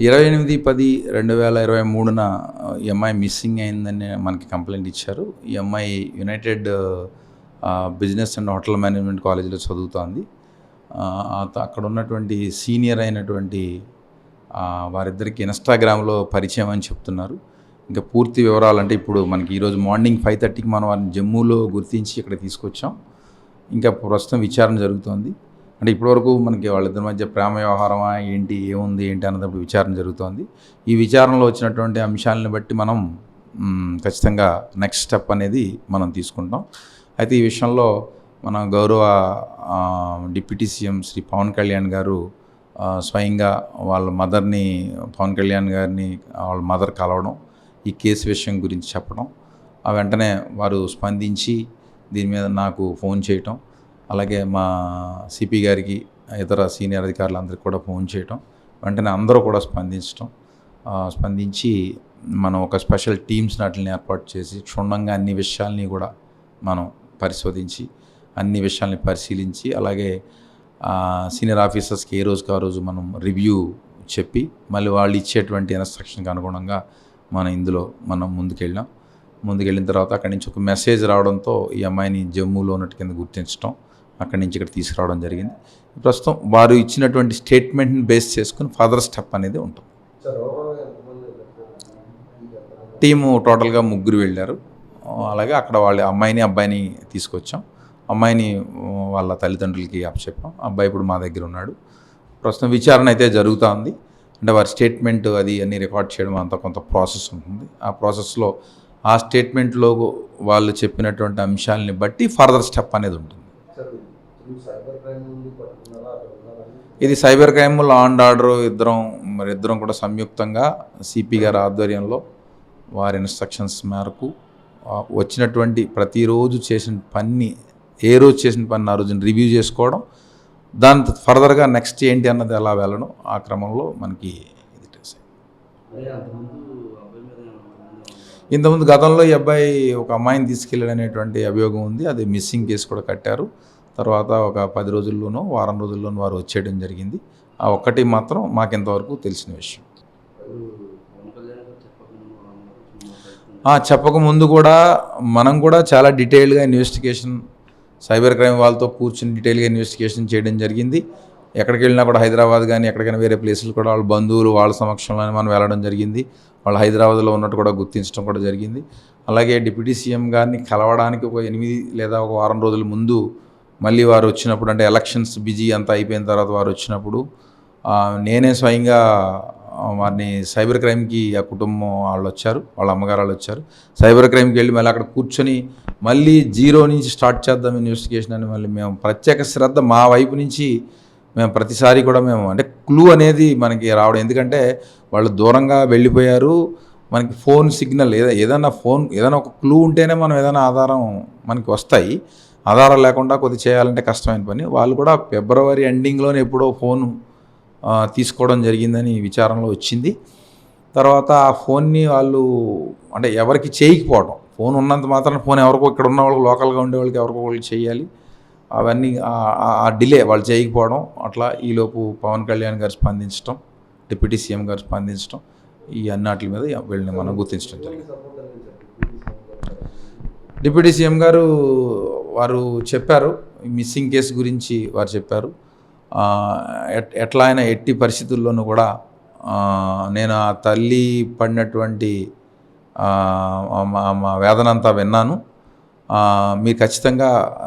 ఇరవై ఎనిమిది పది రెండు వేల ఇరవై మూడున ఈ అమ్మాయి మిస్సింగ్ అయిందని మనకి కంప్లైంట్ ఇచ్చారు. ఈ అమ్మాయి united business and hotel management కాలేజీలో చదువుతోంది. అక్కడ ఉన్నటువంటి సీనియర్ అయినటువంటి వారిద్దరికి ఇన్స్టాగ్రామ్లో పరిచయం అని చెప్తున్నారు. ఇంకా పూర్తి వివరాలంటే ఇప్పుడు మనకి ఈరోజు మార్నింగ్ ఫైవ్ థర్టీకి మనం వారిని జమ్మూలో గుర్తించి ఇక్కడ తీసుకొచ్చాం. ఇంకా ప్రస్తుతం విచారణ జరుగుతోంది. అంటే ఇప్పటివరకు మనకి వాళ్ళిద్దరి మధ్య ప్రేమ వ్యవహారమా ఏంటి ఏముంది ఏంటి అన్నప్పుడు విచారణ జరుగుతోంది. ఈ విచారణలో వచ్చినటువంటి అంశాలను బట్టి మనం ఖచ్చితంగా నెక్స్ట్ స్టెప్ అనేది మనం తీసుకుంటాం. అయితే ఈ విషయంలో మన గౌరవ డిప్యూటీ సీఎం శ్రీ పవన్ కళ్యాణ్ గారు స్వయంగా వాళ్ళ మదర్ని పవన్ కళ్యాణ్ గారిని వాళ్ళ మదర్ కలవడం ఈ కేసు విషయం గురించి చెప్పడం ఆ వెంటనే వారు స్పందించి దీని మీద నాకు ఫోన్ చేయటం అలాగే మా సిపి గారికి ఇతర సీనియర్ అధికారులందరికీ కూడా ఫోన్ చేయటం వెంటనే అందరూ కూడా స్పందించడం స్పందించి మనం ఒక స్పెషల్ టీమ్స్ వాటిని ఏర్పాటు చేసి క్షుణ్ణంగా అన్ని విషయాల్ని కూడా మనం పరిశోధించి అన్ని విషయాల్ని పరిశీలించి అలాగే సీనియర్ ఆఫీసర్స్కి ఏ రోజుకి ఆ రోజు మనం రివ్యూ చెప్పి మళ్ళీ వాళ్ళు ఇచ్చేటువంటి ఇన్స్ట్రక్షన్కి అనుగుణంగా మనం ఇందులో మనం ముందుకెళ్ళాం. ముందుకెళ్ళిన తర్వాత అక్కడి నుంచి ఒక మెసేజ్ రావడంతో ఈ అమ్మాయిని జమ్మూలో ఉన్నట్టు కింద గుర్తించడం అక్కడి నుంచి ఇక్కడ తీసుకురావడం జరిగింది. ప్రస్తుతం వారు ఇచ్చినటువంటి స్టేట్మెంట్ని బేస్ చేసుకుని ఫర్దర్ స్టెప్ అనేది ఉంటుంది. టీము టోటల్గా ముగ్గురు వెళ్ళారు. అలాగే అక్కడ వాళ్ళ అమ్మాయిని అబ్బాయిని తీసుకొచ్చాం. అమ్మాయిని వాళ్ళ తల్లిదండ్రులకి అప్పచెప్పాం. అబ్బాయి ఇప్పుడు మా దగ్గర ఉన్నాడు. ప్రస్తుతం విచారణ అయితే జరుగుతూ ఉంది. అంటే వారి స్టేట్మెంట్ అది అన్ని రికార్డ్ చేయడం అంత కొంత ప్రాసెస్ ఉంటుంది. ఆ ప్రాసెస్లో ఆ స్టేట్మెంట్లో వాళ్ళు చెప్పినటువంటి అంశాలని బట్టి ఫర్దర్ స్టెప్ అనేది ఉంటుంది. ఇది cyber crime law and order ఇద్దరం మరి ఇద్దరం కూడా సంయుక్తంగా సిపి గారి ఆధ్వర్యంలో వారి ఇన్స్ట్రక్షన్స్ మేరకు వచ్చినటువంటి ప్రతిరోజు చేసిన పని ఏ రోజు చేసిన పని ఆ రోజున రివ్యూ చేసుకోవడం. దాని ఫర్దర్గా నెక్స్ట్ ఏంటి అన్నది ఎలా వెళ్ళడం ఆ క్రమంలో మనకి ఇది ఇంతకుముందు గతంలో ఈ అబ్బాయి ఒక అమ్మాయిని తీసుకెళ్ళాడనేటువంటి అభియోగం ఉంది అది మిస్సింగ్ కేసు కూడా కట్టారు. తర్వాత ఒక పది రోజుల్లోనో వారం రోజుల్లోనో వారు వచ్చేయడం జరిగింది. ఆ ఒక్కటి మాత్రం మాకింతవరకు తెలిసిన విషయం. చెప్పక ముందు కూడా మనం కూడా చాలా డీటెయిల్గా ఇన్వెస్టిగేషన్ సైబర్ క్రైమ్ వాళ్ళతో కూర్చుని డీటెయిల్గా ఇన్వెస్టిగేషన్ చేయడం జరిగింది. ఎక్కడికి వెళ్ళినా కూడా హైదరాబాద్ కానీ ఎక్కడికైనా వేరే ప్లేసులు కూడా వాళ్ళ బంధువులు వాళ్ళ సమక్షంలోనే మనం వెళ్ళడం జరిగింది. వాళ్ళు హైదరాబాద్లో ఉన్నట్టు కూడా గుర్తించడం కూడా జరిగింది. అలాగే డిప్యూటీ సీఎం గారిని కలవడానికి ఒక ఎనిమిది లేదా ఒక వారం రోజుల ముందు మళ్ళీ వారు వచ్చినప్పుడు అంటే ఎలక్షన్స్ బిజీ అంతా అయిపోయిన తర్వాత వారు వచ్చినప్పుడు నేనే స్వయంగా వారిని సైబర్ క్రైమ్కి ఆ కుటుంబం వాళ్ళు వచ్చారు వాళ్ళ అమ్మగారు వాళ్ళు వచ్చారు. సైబర్ క్రైమ్కి వెళ్ళి మళ్ళీ అక్కడ కూర్చొని మళ్ళీ జీరో నుంచి స్టార్ట్ చేద్దాం ఇన్వెస్టిగేషన్ అని మళ్ళీ మేము ప్రత్యేక శ్రద్ధ మా వైపు నుంచి మేము ప్రతిసారి కూడా మేము అంటే క్లూ అనేది మనకి రావడం. ఎందుకంటే వాళ్ళు దూరంగా వెళ్ళిపోయారు మనకి ఫోన్ సిగ్నల్ ఏదైనా ఏదైనా ఫోన్ ఏదైనా ఒక క్లూ ఉంటేనే మనం ఏదైనా ఆధారం మనకి వస్తాయి. ఆధారం లేకుండా కొద్ది చేయాలంటే కష్టమైన పని. వాళ్ళు కూడా ఫిబ్రవరి ఎండింగ్లోనే ఎప్పుడో ఫోన్ తీసుకోవడం జరిగిందని విచారణలో వచ్చింది. తర్వాత ఆ ఫోన్ని వాళ్ళు అంటే ఎవరికి చేయకపోవడం. ఫోన్ ఉన్నంత మాత్రం ఫోన్ ఎవరికో ఇక్కడ ఉన్న వాళ్ళకి లోకల్గా ఉండే వాళ్ళకి ఎవరికో వాళ్ళకి చేయాలి. అవన్నీ ఆ- డిలే వాళ్ళు చేయకపోవడం. అట్లా ఈలోపు పవన్ కళ్యాణ్ గారు స్పందించడం డిప్యూటీ సీఎం గారు స్పందించడం ఈ అన్నాటి మీద వీళ్ళని మనం గుర్తించడం జరిగింది. డిప్యూటీ సీఎం గారు వారు చెప్పారు మిస్సింగ్ కేసు గురించి వారు చెప్పారు. ఎట్- ఎట్లా అయినా ఎట్టి పరిస్థితుల్లోనూ కూడా నేను ఆ తల్లి పడినటువంటి మా వేదన అంతా విన్నాను. మీరు ఖచ్చితంగా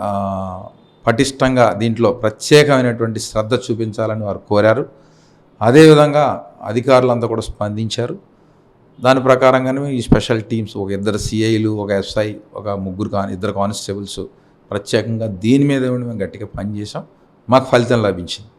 పటిష్టంగా దీంట్లో ప్రత్యేకమైనటువంటి శ్రద్ధ చూపించాలని వారు కోరారు. అదేవిధంగా అధికారులంతా కూడా స్పందించారు. దాని ప్రకారంగానే ఈ స్పెషల్ టీమ్స్ ఒక ఇద్దరు సిఐలు ఒక ఎస్ఐ ఒక ముగ్గురు కాని ఇద్దరు కానిస్టేబుల్స్ ప్రత్యేకంగా దీని మీద మేము గట్టిగా పనిచేసాం మాకు ఫలితం లభించింది.